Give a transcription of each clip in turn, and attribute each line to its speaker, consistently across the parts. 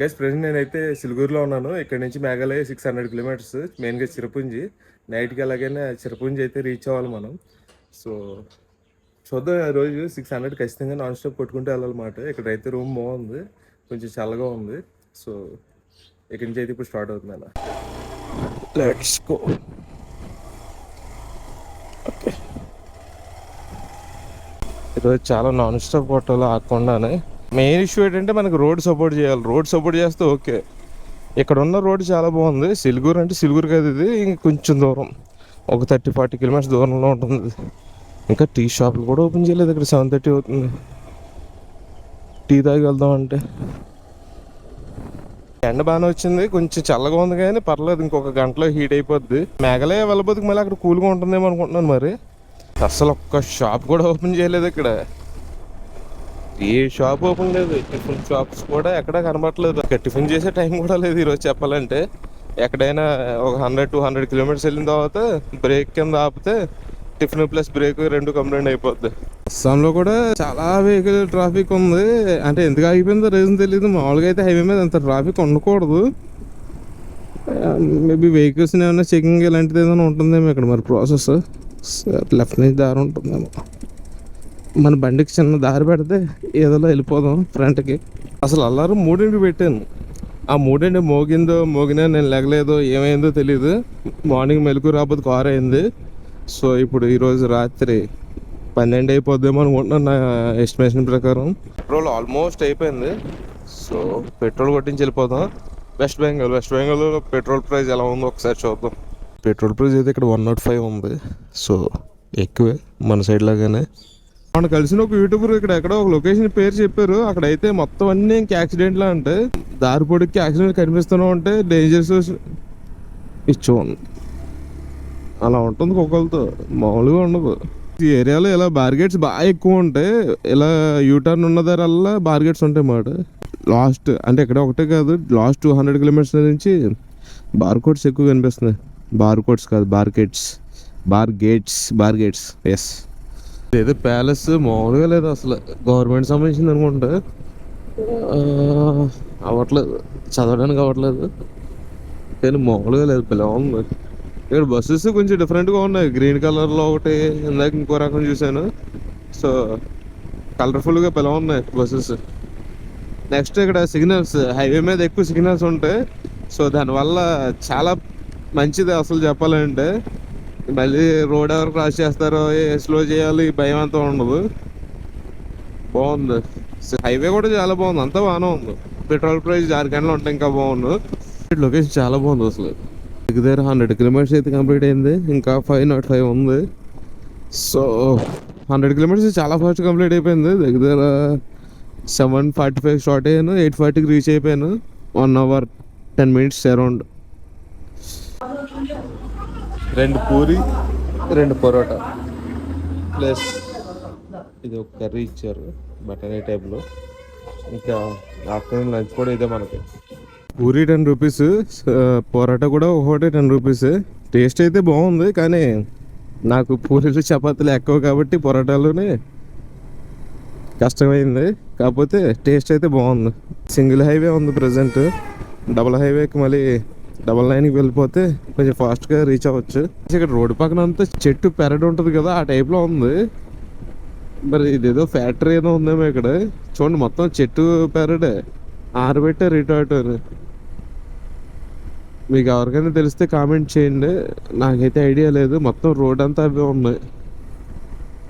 Speaker 1: Guys present నేనైతే సిలుగురులో ఉన్నాను. ఇక్కడ నుంచి మేఘాలయ సిక్స్ హండ్రెడ్ కిలోమీటర్స్ మెయిన్గా చిరపుంజి. నైట్కి ఎలాగైనా చిరపుంజి అయితే రీచ్ అవ్వాలి మనం. సో చూద్దాం రోజు సిక్స్ హండ్రెడ్ ఖచ్చితంగా నాన్ స్టాప్ కొట్టుకుంటూ వెళ్ళాలన్నమాట. ఇక్కడ అయితే రూమ్ బాగుంది. కొంచెం చల్లగా ఉంది. సో ఇక్కడి నుంచి అయితే ఇప్పుడు స్టార్ట్ అవుతుంది అలా లెట్స్ గో ఓకే ఈరోజు చాలా నాన్ స్టాప్ కొట్టాలో ఆకుండానే మెయిన్ ఇష్యూ ఏంటంటే మనకు రోడ్ సపోర్ట్ చేయాలి. రోడ్ సపోర్ట్ చేస్తే ఓకే. ఇక్కడ ఉన్న రోడ్ చాలా బాగుంది. సిలుగురు అంటే సిలుగురు కాదు ఇది. ఇంక కొంచెం దూరం. ఒక థర్టీ ఫార్టీ కిలోమీటర్స్ దూరంలో ఉంటుంది ఇంకా టీ షాపులు కూడా ఓపెన్ చేయలేదు. ఇక్కడ సెవెన్ థర్టీ అవుతుంది. టీ తాగి వెళ్దాం అంటే. ఎండ బాగానే వచ్చింది. కొంచెం చల్లగా ఉంది కానీ పర్లేదు. ఇంకొక గంటలో హీట్ అయిపోద్ది. మేఘాలయ వెళ్ళబోతుకు మళ్ళీ అక్కడ కూల్గా ఉంటుందేమో అనుకుంటున్నాను మరి. అసలు ఒక్క షాప్ కూడా ఓపెన్ చేయలేదు ఇక్కడ. ఏ షాప్ ఓపెన్ లేదు. టిఫిన్ షాప్స్ కూడా ఎక్కడ కనబడట్లేదు. ఇక టిఫిన్ చేసే టైం కూడా లేదు ఈరోజు చెప్పాలంటే. ఎక్కడైనా ఒక హండ్రెడ్ టూ హండ్రెడ్ కిలోమీటర్స్ వెళ్ళిన తర్వాత బ్రేక్ కింద ఆపితే టిఫిన్ ప్లస్ బ్రేక్ రెండు కంప్లైంట్ అయిపోద్ది. అస్సాంలో కూడా చాలా వెహికల్ ట్రాఫిక్ ఉంది. అంటే ఎందుకు ఆగిపోయిందో రీజన్ తెలియదు మామూలుగా అయితే హైవే మీద అంత ట్రాఫిక్ ఉండకూడదు. మేబీ వెహికల్స్ ఏమైనా చెకింగ్ ఇలాంటిది ఏదైనా ఉంటుందేమో ఇక్కడ మరి ప్రాసెస్ లెఫ్ట్ నుంచి దారి ఉంటుందేమో. మన బండికి చిన్న దారి పెడితే ఏదోలా వెళ్ళిపోదాం ఫ్రంట్కి అసలు అల్లారం మూడింటికి పెట్టాను. ఆ మూడింటి మోగిందో మోగినా నేను లెగలేదో ఏమైందో తెలియదు మార్నింగ్ మెలకు రాబోతు కార్ అయింది. సో ఇప్పుడు ఈరోజు రాత్రి పన్నెండు అయిపోద్దేమో అనుకుంటున్నాను నా ఎస్టిమేషన్ ప్రకారం. పెట్రోల్ ఆల్మోస్ట్ అయిపోయింది. సో పెట్రోల్ కొట్టించి వెళ్ళిపోదాం. వెస్ట్ బెంగాల్ వెస్ట్ బెంగాల్లో పెట్రోల్ ప్రైస్ ఎలా ఉందో ఒకసారి చూద్దాం. పెట్రోల్ ప్రైస్ అయితే ఇక్కడ వన్ నాట్ ఫైవ్ ఉంది. సో ఎక్కువే మన సైడ్ లాగానే. మన కలిసిన ఒక యూట్యూబర్ ఇక్కడ ఎక్కడో ఒక లొకేషన్ పేరు చెప్పారు. అక్కడ అయితే మొత్తం అన్ని ఇంక యాక్సిడెంట్లా అంటే దారి పొడికి యాక్సిడెంట్ కనిపిస్తూనే ఉంటే డేంజర్స్ ఇచ్చు. అలా ఉంటుంది కుక్కలతో. మామూలుగా ఉండదు. ఈ ఏరియాలో ఇలా బార్గెట్స్ బాగా ఎక్కువ ఉంటాయి ఇలా యూటర్న్ ఉన్న ధరల్లా బార్గెట్స్ ఉంటాయి మాట లాస్ట్ అంటే ఇక్కడ ఒకటే కాదు లాస్ట్ టూ హండ్రెడ్ కిలోమీటర్స్ నుంచి బార్కోడ్స్ ఎక్కువ కనిపిస్తున్నాయి. బార్కోడ్స్ కాదు bar gates bar gates bar gates yes ఏదో ప్యాలెస్ మామూలుగా లేదు అసలు. గవర్నమెంట్ సంబంధించింది అనుకుంటా. అవ్వట్లేదు. చదవడానికి అవ్వట్లేదు. కానీ మామూలుగా లేదు. పిల్ల ఉంది ఇక్కడ బస్సెస్ కొంచెం డిఫరెంట్గా ఉన్నాయి. గ్రీన్ కలర్లో ఒకటి ఇందాక ఇంకో రకం చూశాను. సో కలర్ఫుల్గా పిల్ల ఉన్నాయి బస్సెస్ నెక్స్ట్ ఇక్కడ సిగ్నల్స్ హైవే మీద ఎక్కువ సిగ్నల్స్ ఉంటాయి. సో దానివల్ల చాలా మంచిది అసలు చెప్పాలంటే. మళ్ళీ రోడ్ ఎవరు క్రాస్ చేస్తారో స్లో చేయాలి భయం అంతా ఉండదు. బాగుంది. హైవే కూడా చాలా బాగుంది. అంతా బాగానే ఉంది. పెట్రోల్ ప్రైస్ జార్ఖండ్లో ఉంటే ఇంకా బాగుంది లొకేషన్ చాలా బాగుంది అసలు. దగ్గర హండ్రెడ్ కిలోమీటర్స్ అయితే కంప్లీట్ అయింది. ఇంకా ఫైవ్ నాట్ ఫైవ్ ఉంది. సో హండ్రెడ్ కిలోమీటర్స్ చాలా ఫాస్ట్ కంప్లీట్ అయిపోయింది. దగ్గర సెవెన్ ఫార్టీ ఫైవ్ స్టార్ట్ అయ్యాను. ఎయిట్ ఫార్టీకి రీచ్ అయిపోయాను. One hour ten minutes around రెండు పూరి రెండు పరోటా. ప్లస్ ఇది ఒక కర్రీ ఇచ్చారు బటానీ టైప్లో. ఇంకా ఆఫ్టర్నూన్ లంచ్ కూడా ఇదే మనకి. పూరి టెన్ రూపీస్ పొరాటా కూడా ఒకటి టెన్ రూపీస్. టేస్ట్ అయితే బాగుంది కానీ నాకు పూరీలు చపాతీలు ఎక్కువ కాబట్టి పొరాటాలోనే కష్టమైంది. కాకపోతే టేస్ట్ అయితే బాగుంది. సింగిల్ హైవే ఉంది ప్రజెంట్. డబుల్ హైవేకి మళ్ళీ డబల్ నైన్కి వెళ్ళిపోతే కొంచెం ఫాస్ట్గా రీచ్ అవ్వచ్చు. ఇక్కడ రోడ్డు పక్కన అంతా చెట్టు పెరడు ఉంటుంది కదా ఆ టైప్లో ఉంది. మరి ఇదేదో ఫ్యాక్టరీ ఏదో ఉందేమో ఇక్కడ. చూడండి మొత్తం చెట్టు పెరడే. ఆరబెట్టారు ఇటు అటు అని. మీకు ఎవరికైనా తెలిస్తే కామెంట్ చేయండి. నాకైతే ఐడియా లేదు. మొత్తం రోడ్ అంతా అవే ఉన్నాయి.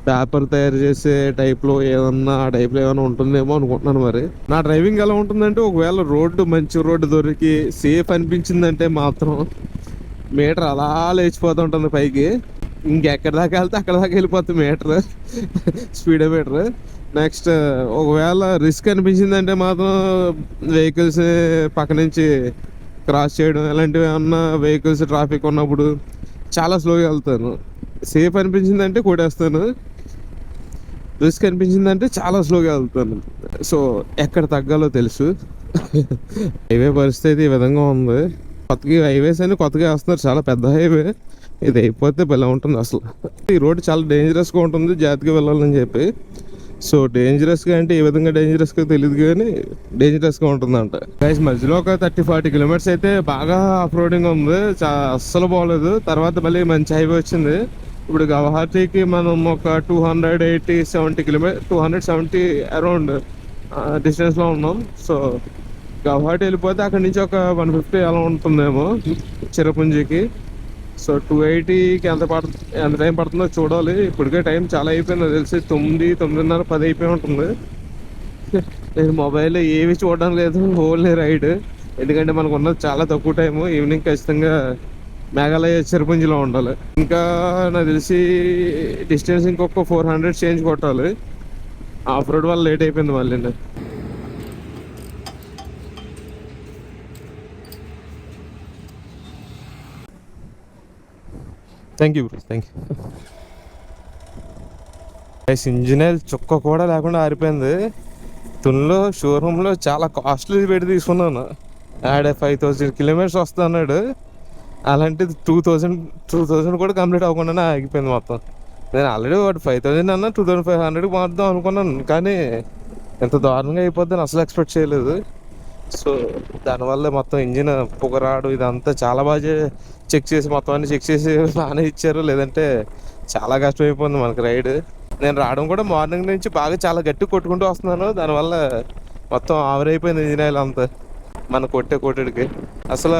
Speaker 1: పేపర్ తయారు చేసే టైప్లో ఏదన్నా ఆ టైప్లో ఏమైనా ఉంటుందేమో అనుకుంటున్నాను మరి. నా డ్రైవింగ్ ఎలా ఉంటుందంటే ఒకవేళ రోడ్డు మంచి రోడ్డు దొరికి సేఫ్ అనిపించిందంటే మాత్రం మీటర్ అలా లేచిపోతూ ఉంటుంది పైకి. ఇంకెక్కడి దాకా వెళ్తే అక్కడ దాకా వెళ్ళిపోతుంది మీటర్ స్పీడ్ మీటర్. నెక్స్ట్ ఒకవేళ రిస్క్ అనిపించిందంటే మాత్రం వెహికల్స్ పక్క నుంచి క్రాస్ చేయడం ఇలాంటివి ఏమన్నా వెహికల్స్ ట్రాఫిక్ ఉన్నప్పుడు చాలా స్లోగా వెళ్తాను. సేఫ్ అనిపించిందంటే కొట్టేస్తాను. రిస్క్ అనిపించిందంటే చాలా స్లోగా వెళ్తాను. సో ఎక్కడ తగ్గాలో తెలుసు. హైవే పరిస్థితి ఈ విధంగా ఉంది. కొత్తగా హైవేస్ అని కొత్తగా వేస్తున్నారు. చాలా పెద్ద హైవే. ఇది అయిపోతే భలే ఉంటుంది అసలు. ఈ రోడ్ చాలా డేంజరస్గా ఉంటుంది జాగ్రత్తగా వెళ్ళాలని చెప్పి. సో డేంజరస్గా అంటే ఏ విధంగా డేంజరస్గా తెలియదు కానీ డేంజరస్గా ఉంటుందంట. గైస్ మధ్యలో ఒక థర్టీ ఫార్టీ కిలోమీటర్స్ అయితే బాగా ఆఫ్ రోడింగ్ ఉంది. చా అస్సలు బాగోలేదు తర్వాత మళ్ళీ మంచి హైవే వచ్చింది. ఇప్పుడు గౌహతికి మనం ఒక two hundred eighty seventy kilometre two hundred seventy around డిస్టెన్స్లో ఉన్నాం. సో గౌహాటీ వెళ్ళిపోతే అక్కడి నుంచి ఒక వన్ ఫిఫ్టీ అలా ఉంటుందేమో చిరపుంజికి. సో టూ ఎయిటీకి ఎంత పడుతుంది ఎంత టైం పడుతుందో చూడాలి. ఇప్పటికే టైం చాలా అయిపోయింది. తెలిసి తొమ్మిది తొమ్మిదిన్నర పది అయిపోయి ఉంటుంది. నేను మొబైల్ ఏవి చూడడం లేదు. Only ride. ఎందుకంటే మనకు ఉన్నది చాలా తక్కువ టైము. ఈవినింగ్ ఖచ్చితంగా మేఘాలయ చిరపుంజిలో ఉండాలి. ఇంకా నాకు తెలిసి డిస్టెన్స్ ఇంకొక ఫోర్ హండ్రెడ్ చేంజ్ కొట్టాలి. ఆఫ్ రోడ్ వల్ల లేట్ అయిపోయింది మళ్ళీ thank you bro thank you engineer చుక్క కూడా లేకుండా ఆరిపోయింది. తున్లో షోరూంలో చాలా కాస్ట్లీ పెట్టి తీసుకున్నాను. ఆడ ఫైవ్ థౌజండ్ కిలోమీటర్స్ వస్తా అన్నాడు అలాంటిది టూ థౌజండ్ టూ థౌజండ్ కూడా కంప్లీట్ అవ్వకుండానే ఆగిపోయింది మొత్తం. నేను ఆల్రెడీ వాడు ఫైవ్ థౌజండ్ అన్న టూ థౌజండ్ ఫైవ్ హండ్రెడ్కి మారుద్దాం అనుకున్నాను కానీ ఎంత దారుణంగా అయిపోద్దని అసలు ఎక్స్పెక్ట్ చేయలేదు. సో దానివల్ల మొత్తం ఇంజిన్ పొగరాడు ఇదంతా చాలా బాగా చెక్ చేసి మొత్తం అన్ని చెక్ చేసి బాగానే ఇచ్చారు. లేదంటే చాలా కష్టమైపోయింది మనకి రైడ్. నేను రావడం కూడా మార్నింగ్ నుంచి బాగా చాలా గట్టి కొట్టుకుంటూ వస్తున్నాను. దానివల్ల మొత్తం ఆవిరైపోయింది ఇంజిన్ ఆయిల్ అంతా. మన కొట్టే కొట్టుడికి. అసలు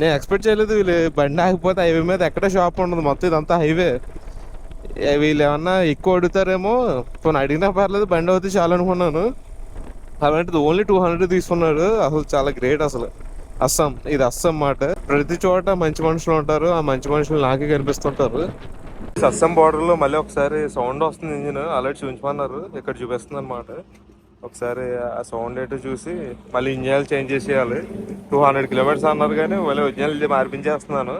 Speaker 1: నేను ఎక్స్పెక్ట్ చేయలేదు వీళ్ళు బండి ఆగిపోతే హైవే మీద ఎక్కడ షాప్ ఉండదు. మొత్తం ఇదంతా హైవే వీళ్ళు ఏమన్నా ఎక్కువ అడుగుతారేమో. పోనీ అడిగినా పర్లేదు బండి అవుతే చాలు అనుకున్నాను. అలాంటిది ఓన్లీ టూ హండ్రెడ్ తీసుకున్నాడు. అసలు చాలా గ్రేట్ అసలు. అస్సాం ఇది అస్సాం మాట. ప్రతి చోట మంచి మనుషులు ఉంటారు. ఆ మంచి మనుషులు నాకే కనిపిస్తుంటారు. అస్సాం బార్డర్లో మళ్ళీ ఒకసారి సౌండ్ వస్తుంది ఇంజిన్. అలర్ట్ చూపించమన్నారు. ఇక్కడ చూపిస్తుంది అనమాట ఒకసారి ఆ సౌండ్ ఏంటో చూసి మళ్ళీ ఇంజిన్ చేంజ్ చేసేయాలి. టూ హండ్రెడ్ కిలోమీటర్స్ అన్నారు కానీ మళ్ళీ ఒరిజినల్ మార్పించేస్తున్నాను.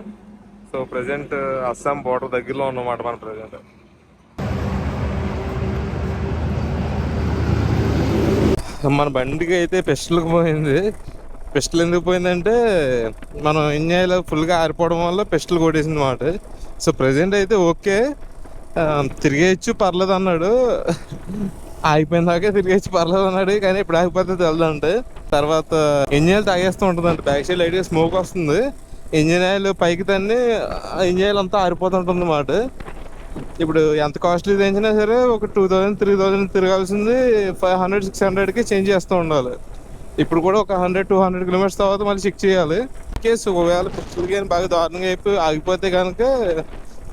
Speaker 1: సో ప్రజెంట్ అస్సాం బోర్డర్ దగ్గరలో ఉన్నమాట మన ప్రజెంట్ మన బండికి అయితే పెస్టులకు పోయింది. పెస్టల్ ఎందుకు పోయిందంటే మనం ఇంజాయిలో ఫుల్గా ఆరిపోవడం వల్ల పెస్టల్ కొట్టేసింది మాట. సో ప్రజెంట్ అయితే ఓకే. తిరిగేయచ్చు పర్లేదు అన్నాడు ఆగిపోయిన దాకా వచ్చి పర్లేదు అన్నాడు. కానీ ఇప్పుడు ఆగిపోతే తెలదంటే తర్వాత ఇంజిన్ తాగేస్తూ ఉంటుందంట. బ్యాక్ సైడ్ లైట్గా స్మోక్ వస్తుంది. ఇంజిన్ ఆయిల్ పైకి తన్ని ఇంజిన్ ఆయిల్ అంతా ఆరిపోతుంటుంది అన్నమాట ఇప్పుడు ఎంత కాస్ట్లీ తెంచినా సరే ఒక టూ థౌజండ్ త్రీ థౌజండ్ తిరగాల్సింది ఫైవ్ హండ్రెడ్ సిక్స్ హండ్రెడ్కి చేంజ్ చేస్తూ ఉండాలి. ఇప్పుడు కూడా ఒక హండ్రెడ్ టూ హండ్రెడ్ కిలోమీటర్స్ తర్వాత మళ్ళీ చెక్ చేయాలి. కేసు ఒకవేళ పిచ్చులు కానీ బాగా దారుణంగా అయిపోయి ఆగిపోతే కనుక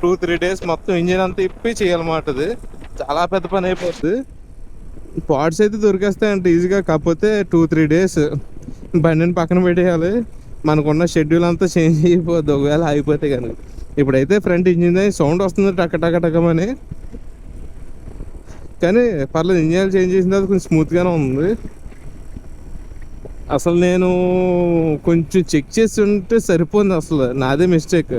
Speaker 1: టూ త్రీ డేస్ మొత్తం ఇంజిన్ అంతా ఇప్పి చేయాలన్నమాట అది. చాలా పెద్ద పని అయిపోతుంది పార్ట్స్ అయితే దొరికేస్తాయంట ఈజీగా కాకపోతే టూ త్రీ డేస్ బండిని పక్కన పెట్టేయాలి. మనకున్న షెడ్యూల్ అంతా చేంజ్ అయిపోద్ది. ఒకవేళ అయిపోతే కనుక. ఇప్పుడైతే ఫ్రంట్ ఇంజిన్ సౌండ్ వస్తుంది టక టక టకమని. కానీ పర్లేదు ఇంజిన్ చేంజ్ చేసిన తర్వాత కొంచెం స్మూత్గానే ఉంది. అసలు నేను కొంచెం చెక్ చేసి ఉంటే సరిపోయింది అసలు. నాదే మిస్టేక్.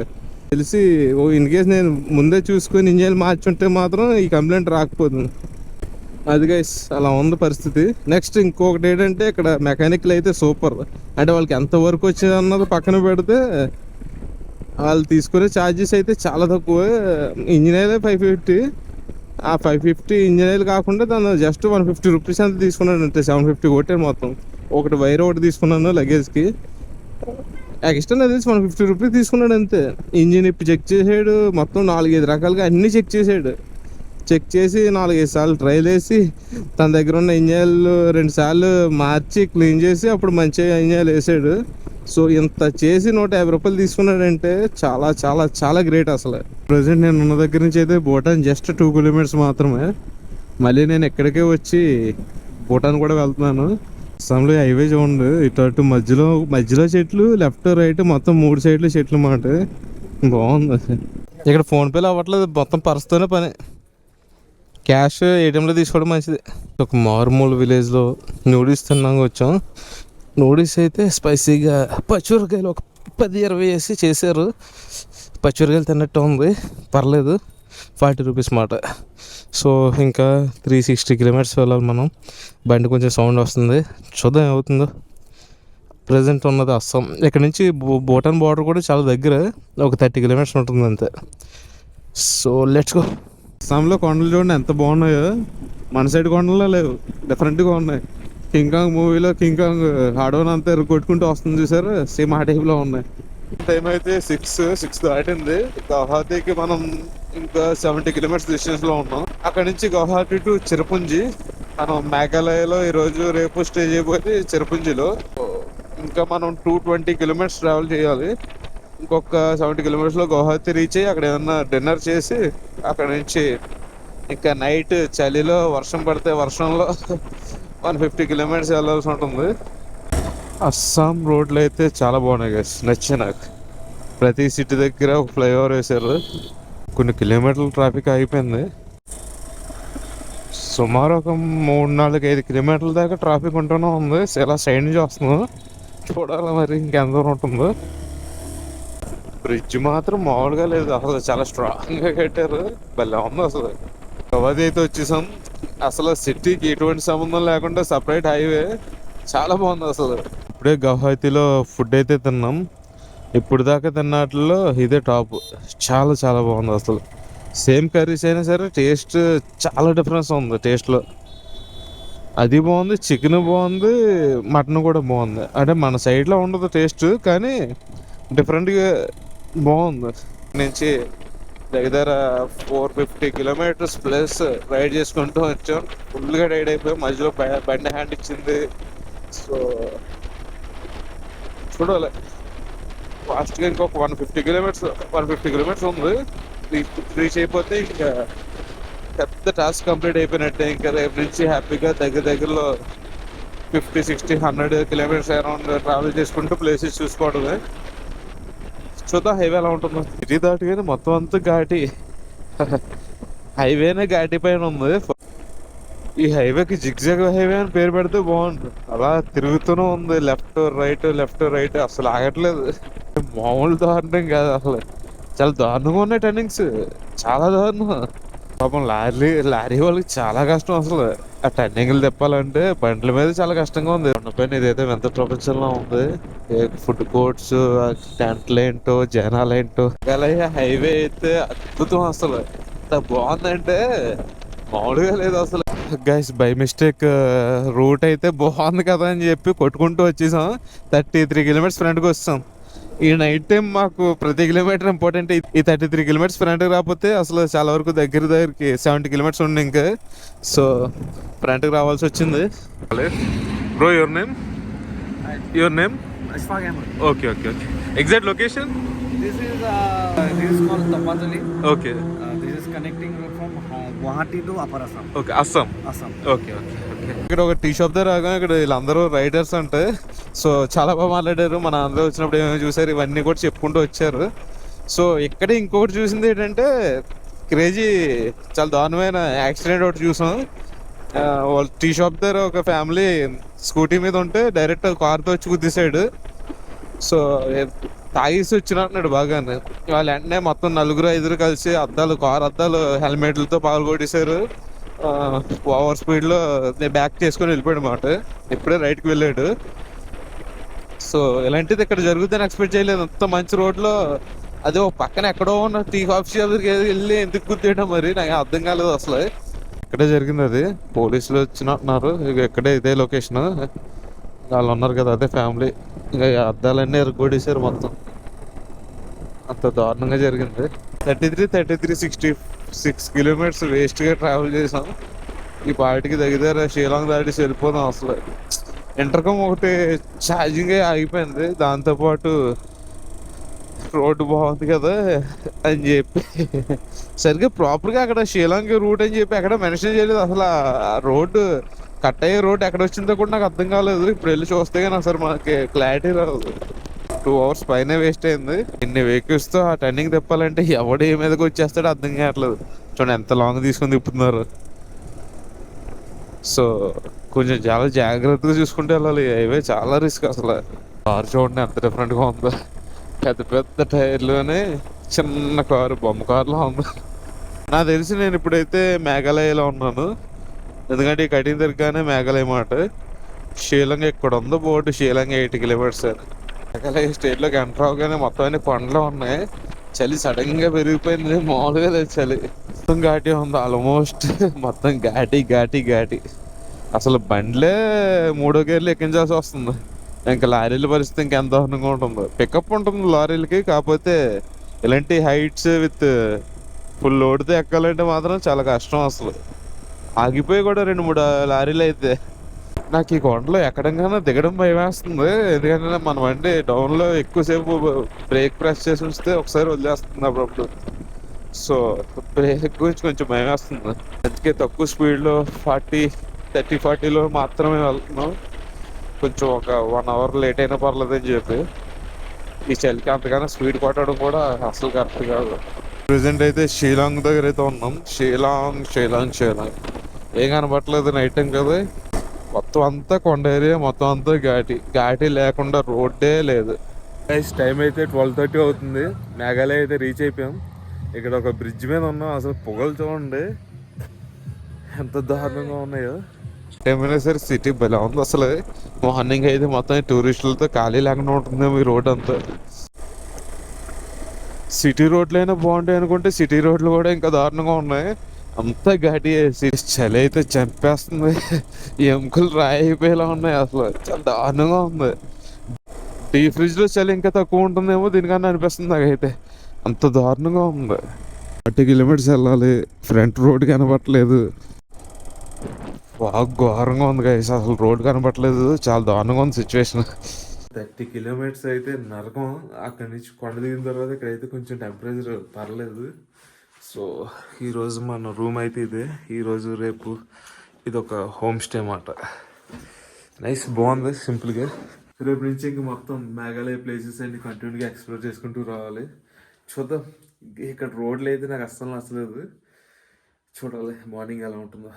Speaker 1: తెలిసి ఓ ఇన్ కేస్ నేను ముందే చూసుకొని ఇంజిన్ మార్చుంటే మాత్రం ఈ కంప్లైంట్ రాకపోతుంది. అది గైస్ అలా ఉంది పరిస్థితి. నెక్స్ట్ ఇంకొకటి ఏంటంటే ఇక్కడ మెకానిక్లు అయితే సూపర్ అంటే వాళ్ళకి ఎంత వర్క్ వచ్చింది అన్నది పక్కన పెడితే వాళ్ళు తీసుకునే ఛార్జెస్ అయితే చాలా తక్కువ. ఇంజిన్ ఫైవ్ ఫిఫ్టీ ఆ ఫైవ్ ఫిఫ్టీ ఇంజిన్ ఆయిల్ కాకుండా దాని జస్ట్ వన్ ఫిఫ్టీ రూపీస్ అంత తీసుకున్నాడు అంటే సెవెన్ ఫిఫ్టీ కొట్టాను మొత్తం. ఒకటి వైర్ ఒకటి తీసుకున్నాను లగేజ్కి ఎక్స్ట్రా నాకు తెలిసి వన్ ఫిఫ్టీ రూపీస్ తీసుకున్నాడు అంతే. ఇంజిన్ ఇప్పి చెక్ చేసాడు మొత్తం నాలుగైదు రకాలుగా అన్నీ చెక్ చేసాడు. చెక్ చేసి నాలుగైదు సార్లు ట్రైల్ వేసి తన దగ్గర ఉన్న ఇంజన్లు రెండు సార్లు మార్చి క్లీన్ చేసి అప్పుడు మంచిగా ఇంజన్లు వేసాడు. సో ఇంత చేసి నూట యాభై రూపాయలు తీసుకున్నాడంటే చాలా చాలా చాలా గ్రేట్ అసలు. ప్రజెంట్ నేను ఉన్న దగ్గర నుంచి అయితే భూటాన్ జస్ట్ టూ కిలోమీటర్స్ మాత్రమే. మళ్ళీ నేను ఎక్కడికే వచ్చి భూటాన్ కూడా వెళ్తున్నాను. అస్సాంలో హైవే చూడండి. ఇటు అటు మధ్యలో మధ్యలో చెట్లు లెఫ్ట్ రైట్ మొత్తం మూడు సైడ్లు చెట్లు మాట. బాగుంది. ఇక్కడ ఫోన్పేలో అవ్వట్లేదు. మొత్తం పర్స్తోనే పని. క్యాష్ ఏటీఎంలో తీసుకోవడం మంచిది. ఒక మారుమూల విలేజ్లో నూడిల్స్ తిన్నాక వచ్చాం. నూడిల్స్ అయితే స్పైసీగా పచ్చిమిరకాయలు ఒక పది ఇరవై వేసి చేశారు. పచ్చిమిరకాయలు తిన్నట్టు ఉంది. పర్లేదు. ఫార్టీ రూపీస్ మాట. సో ఇంకా త్రీ సిక్స్టీ కిలోమీటర్స్ వెళ్ళాలి మనం. బండి కొంచెం సౌండ్ వస్తుంది. చూద్దాం ఏమవుతుందో. ప్రజెంట్ ఉన్నది అస్సాం. ఇక్కడ నుంచి భూ- భూటాన్ బార్డర్ కూడా చాలా దగ్గర. ఒక థర్టీ కిలోమీటర్స్ ఉంటుంది అంతే సో లెట్స్ గో. అస్సాంలో కొండలు చూడండి ఎంత బాగున్నాయో. మన సైడ్ కొండల్లో లేవు డిఫరెంట్గా ఉన్నాయి. కింగ్ కాంగ్ మూవీలో కింగ్ కాంగ్ అడవని అంతా కొట్టుకుంటూ వస్తుంది చూసారు సేమ్ ఆ టైప్లో ఉన్నాయి. టైం అయితే సిక్స్ సిక్స్ దాటింది. గౌహాతికి మనం ఇంకా సెవెంటీ కిలోమీటర్స్ డిస్టెన్స్లో ఉన్నాం. అక్కడ నుంచి గౌహాతి టు చిరపుంజి మనం మేఘాలయలో ఈరోజు రేపు స్టే చేయబోతే చిరపుంజిలో ఇంకా మనం టూ ట్వంటీ కిలోమీటర్స్ ట్రావెల్ చేయాలి. ఇంకొక సెవెంటీ కిలోమీటర్స్లో గౌహతి రీచ్ అయ్యి అక్కడ ఏదన్నా డిన్నర్ చేసి అక్కడ నుంచి ఇంకా నైట్ చలిలో వర్షం పడితే వర్షంలో వన్ ఫిఫ్టీ కిలోమీటర్స్ వెళ్ళాల్సి ఉంటుంది. అస్సాం రోడ్లు అయితే చాలా బాగున్నాయి గైస్ నచ్చి నాకు. ప్రతి సిటీ దగ్గర ఒక ఫ్లైఓవర్ వేశారు. కొన్ని కిలోమీటర్ల ట్రాఫిక్ అయిపోయింది. సుమారు ఒక మూడు నాలుగు ఐదు కిలోమీటర్ల దాకా ట్రాఫిక్ ఉంటూనే ఉంది. ఇలా సైడ్ నుంచి వస్తుంది. చూడాలి మరి ఇంకెంత దూరం ఉంటుందో. బ్రిడ్జ్ మాత్రం మామూలుగా లేదు. అసలు చాలా స్ట్రాంగ్గా కట్టారు. భలే ఉంది అసలు. గవాది అయితే వచ్చేసాం. అసలు సిటీకి ఎటువంటి సంబంధం లేకుండా సపరేట్ హైవే చాలా బాగుంది అసలు. ఇప్పుడే గౌహతిలో ఫుడ్ అయితే తిన్నాం. ఇప్పుడు దాకా తిన్నట్లో ఇదే టాప్ చాలా చాలా బాగుంది అసలు. సేమ్ కర్రీస్ అయినా సరే టేస్ట్ చాలా డిఫరెన్స్ ఉంది టేస్ట్లో అది బాగుంది చికెన్ బాగుంది మటన్ కూడా బాగుంది. అంటే మన సైడ్లో ఉండదు టేస్ట్ కానీ డిఫరెంట్గా బాగుంది. నుంచి దగ్గర four fifty kilometres plus ride చేసుకుంటూ వచ్చాం. ఫుల్గా రైడ్ అయిపోయి. మధ్యలో బండి హ్యాండ్ ఇచ్చింది. సో చూడాలి. ఫాస్ట్గా ఇంకొక one fifty kilometres one fifty kilometres ఉంది. రీచ్ రీచ్ అయిపోతే ఇంకా పెద్ద టాస్క్ కంప్లీట్ అయిపోయినట్టే. ఇంకా రేపు నుంచి హ్యాపీగా దగ్గర దగ్గరలో fifty sixty hundred kilometres around travel చేసుకుంటూ ప్లేసెస్ చూసుకోవడమే. చూద్దాం హైవే ఎలా ఉంటుందో. సిటీ కానీ మొత్తం అంతా ఘాటి. హైవేనే ఘాటి పైన ఉంది. ఈ హైవేకి జిగ్జాగ్ హైవే అని పేరు పెడితే బాగుంటుంది. అలా తిరుగుతూనే ఉంది. లెఫ్ట్ రైట్ లెఫ్ట్ రైట్ అసలు ఆగట్లేదు. మామూలు దారుణం కాదు అసలు. చాలా దారుణంగా ఉన్నాయి టర్నింగ్స్ చాలా దారుణం. పాపం లారీ లారీ వాళ్ళకి చాలా కష్టం అసలు. ఆ టర్నింగ్లు తిప్పాలంటే బండ్ల మీద చాలా కష్టంగా ఉంది. పైన ఇదైతే ఎంత ప్రపంచంలో ఉంది. ఫుడ్ కోర్ట్స్ టెంట్లు ఏంటో జనాలు ఏంటో. అలాగే హైవే అయితే అద్భుతం అసలు. ఎంత బాగుందంటే మామూలుగా లేదు అసలు. గైస్ బై మిస్టేక్ రూట్ అయితే బాగుంది కదా అని చెప్పి కొట్టుకుంటూ వచ్చేసాం. థర్టీ త్రీ కిలోమీటర్స్ ఫ్రంట్కి వస్తాం ఈ నైట్ టైం మాకు ప్రతి కిలోమీటర్ ఇంపార్టెంట్ ఈ థర్టీ త్రీ కిలోమీటర్స్ ఫ్రంట్కి రాకపోతే అసలు చాలా వరకు దగ్గర దగ్గరికి సెవెంటీ కిలోమీటర్స్ ఉండి ఇంకా. సో ఫ్రంట్కి రావాల్సి వచ్చింది. Bro your name your name. Okay okay okay exact location. Okay
Speaker 2: Assam.
Speaker 1: Okay Assam. Okay okay okay ఇక్కడ ఒక టీ షాప్ దగ్గర రాగా ఇక్కడ వీళ్ళందరూ రైడర్స్ అంటే. సో చాలా బాగా మాట్లాడారు. మన అందరూ వచ్చినప్పుడు ఏమేమి చూసారు ఇవన్నీ కూడా చెప్పుకుంటూ వచ్చారు. సో ఇక్కడ ఇంకొకటి చూసింది ఏంటంటే క్రేజీ చాలా దారుణమైన యాక్సిడెంట్ ఒకటి చూసాం. వాళ్ళు టీ షాప్ దగ్గర ఒక ఫ్యామిలీ స్కూటీ మీద ఉంటే డైరెక్ట్ కార్తో వచ్చి గుద్దేశాడు. సో ఏ- తాగేసి వచ్చినట్టున్నాడు బాగానే. వాళ్ళు వెంటనే మొత్తం నలుగురు ఐదుగురు కలిసి అద్దాలు కార్ అద్దాలు హెల్మెట్లతో పగలు కొట్టేశారు ఓవర్ స్పీడ్లో బ్యాక్ చేసుకొని వెళ్ళిపోయాడు అనమాట ఇప్పుడే రైట్కి వెళ్ళాడు. సో ఇలాంటిది ఇక్కడ జరుగుతుందని ఎక్స్పెక్ట్ చేయలేదు. అంత మంచి రోడ్లో అదే ఓ పక్కన ఎక్కడో ఉన్న టీ కాఫీ షాప్ దగ్గరికి వెళ్ళి ఎందుకు గుర్తియడం మరి నాకు అర్థం కాలేదు అసలు. ఇక్కడే జరిగింది అది. పోలీసులు వచ్చినట్టున్నారు ఇక ఇక్కడే ఇదే లొకేషన్ వాళ్ళు ఉన్నారు కదా అదే ఫ్యామిలీ ఇంకా అద్దాలన్నీ ఎరగొడేశారు మొత్తం. అంత దారుణంగా జరిగింది. Thirty three thirty three sixty six kilometres వేస్ట్గా ట్రావెల్ చేసాం ఈ పాటికి దగ్గర షీలాంగ్ దాటి వెళ్ళిపోదాం అసలు. ఇంటర్కమ్ ఒకటి ఛార్జింగ్ ఆగిపోయింది. దాంతోపాటు రోడ్డు బాగుంది కదా అని చెప్పి సరిగ్గా ప్రాపర్గా అక్కడ షీలాంగ్ రూట్ అని చెప్పి ఎక్కడ మెన్షన్ చేయలేదు. అసలు ఆ రోడ్డు కట్ అయ్యే రోడ్ ఎక్కడ వచ్చిందో కూడా నాకు అర్థం కాలేదు. ఇప్పుడు వెళ్ళి చూస్తే కానీ అసలు మనకి క్లారిటీ రాదు. టూ అవర్స్ పైన వేస్ట్ అయింది. ఇన్ని వెహికల్స్తో ఆ టర్నింగ్ తిప్పాలంటే ఎవడు ఏ మీదకి వచ్చేస్తాడో అర్థం కావట్లేదు. చూడండి ఎంత లాంగ్ తీసుకొని తిప్పుతున్నారు. సో కొంచెం చాలా జాగ్రత్తగా చూసుకుంటే వెళ్ళాలి. హైవే చాలా రిస్క్ అసలు. కార్ చూడండి ఎంత డిఫరెంట్గా ఉందో. పెద్ద పెద్ద టైర్లోనే చిన్న కారు బొమ్మ కారులో ఉంది. నాకు తెలిసి నేను ఇప్పుడైతే మేఘాలయలో ఉన్నాను. ఎందుకంటే ఈ కటింగ్ దగ్గరగానే మేఘాలయ మాట. శ్రీలంక ఇక్కడ ఉందో board Sri Lanka eight kilometres Meghalaya స్టేట్లోకి enter అవగానే మొత్తం అన్ని కొండలు ఉన్నాయి. చలి సడన్గా పెరిగిపోయింది. మామూలుగా లేదు చలి. మొత్తం ఘాటి ఉంది. ఆల్మోస్ట్ మొత్తం ఘాటి ఘాటి ఘాటి. అసలు బండ్లే మూడో గేర్లు ఎక్కించాల్సి వస్తుంది. ఇంకా లారీల పరిస్థితి ఇంకెంత దారుణంగా ఉంటుంది. పికప్ ఉంటుంది లారీలకి. కాకపోతే ఇలాంటి హైట్స్ విత్ ఫుల్ లోడ్తో ఎక్కాలంటే మాత్రం చాలా కష్టం అసలు. ఆగిపోయి కూడా రెండు మూడు లారీలు అయితే. నాకు ఈ కొండలో ఎక్కడంగానే దిగడం భయం వేస్తుంది ఎందుకంటే మన బండి డౌన్లో ఎక్కువసేపు బ్రేక్ ప్రెస్ చేసి ఉంచితే ఒకసారి వదిలేస్తుంది అప్పుడప్పుడు. సో బ్రేక్ గురించి కొంచెం భయం వేస్తుంది అందుకే తక్కువ స్పీడ్లో ఫార్టీ థర్టీ ఫార్టీలో మాత్రమే వెళ్తున్నాం. కొంచెం ఒక వన్ అవర్ లేట్ అయినా పర్లేదని చెప్పి. ఈ చలికి అంతగానో స్పీడ్ కొట్టడం కూడా అసలు కరెక్ట్ కాదు. ప్రజెంట్ అయితే షీలాంగ్ దగ్గర అయితే ఉన్నాం. షీలాంగ్ షీలాంగ్ షీలాంగ్. ఏం కనబట్టలేదు నైట్ టైం కదా. మొత్తం అంతా కొండ ఏరియా మొత్తం అంతా ఘాటి. ఘాటి లేకుండా రోడ్డే లేదు. గైస్ టైం అయితే ట్వెల్వ్ థర్టీ అవుతుంది. మేఘాలయ అయితే రీచ్ అయిపోయాం. ఇక్కడ ఒక బ్రిడ్జ్ మీద ఉన్నాం. అసలు పొగలు చూడండి. ఎంత దారుణంగా ఉన్నాయో. ఏమైనా సరే సిటీ భలే ఉంది అసలు. మార్నింగ్ అయితే మొత్తం టూరిస్టులతో ఖాళీ లేకుండా ఉంటుంది ఈ రోడ్ అంతా. సిటీ రోడ్లు అయినా బాగుంటాయి అనుకుంటే సిటీ రోడ్లు కూడా ఇంకా దారుణంగా ఉన్నాయి. అంతా ఘాటి వేసి చలి అయితే చంపేస్తుంది. ఎముకలు రాయి అయిపోయేలా ఉన్నాయి అసలు. చాలా దారుణంగా ఉంది. డీ ఫ్రిడ్జ్లో చలి ఇంకా తక్కువ ఉంటుందేమో దీనికన్నా అనిపిస్తుంది నాకైతే. అంత దారుణంగా ఉంది. థర్టీ కిలోమీటర్స్ వెళ్ళాలి. ఫ్రంట్ రోడ్ కనబట్టలేదు బాగా ఘోరంగా ఉంది గైస్ అసలు రోడ్ కనబట్టలేదు చాలా దారుణంగా ఉంది సిచ్యువేషన్ థర్టీ కిలోమీటర్స్ అయితే నరకం. అక్కడి నుంచి కొండ దిగిన తర్వాత ఇక్కడైతే కొంచెం టెంపరేచర్ పర్లేదు. సో ఈరోజు మన రూమ్ అయితే ఇదే. ఈరోజు రేపు ఇది ఒక హోమ్ స్టే అన్నమాట. నైస్ బాగుంది సింపుల్గా. రేపు నుంచి ఇంక మొత్తం మేఘాలయ ప్లేసెస్ అన్ని కంటిన్యూగా ఎక్స్ప్లోర్ చేసుకుంటూ రావాలి. చూద్దాం. ఇక్కడ రోడ్లు అయితే నాకు అస్సలు నచ్చలేదు. చూడాలి మార్నింగ్ ఎలా ఉంటుందో.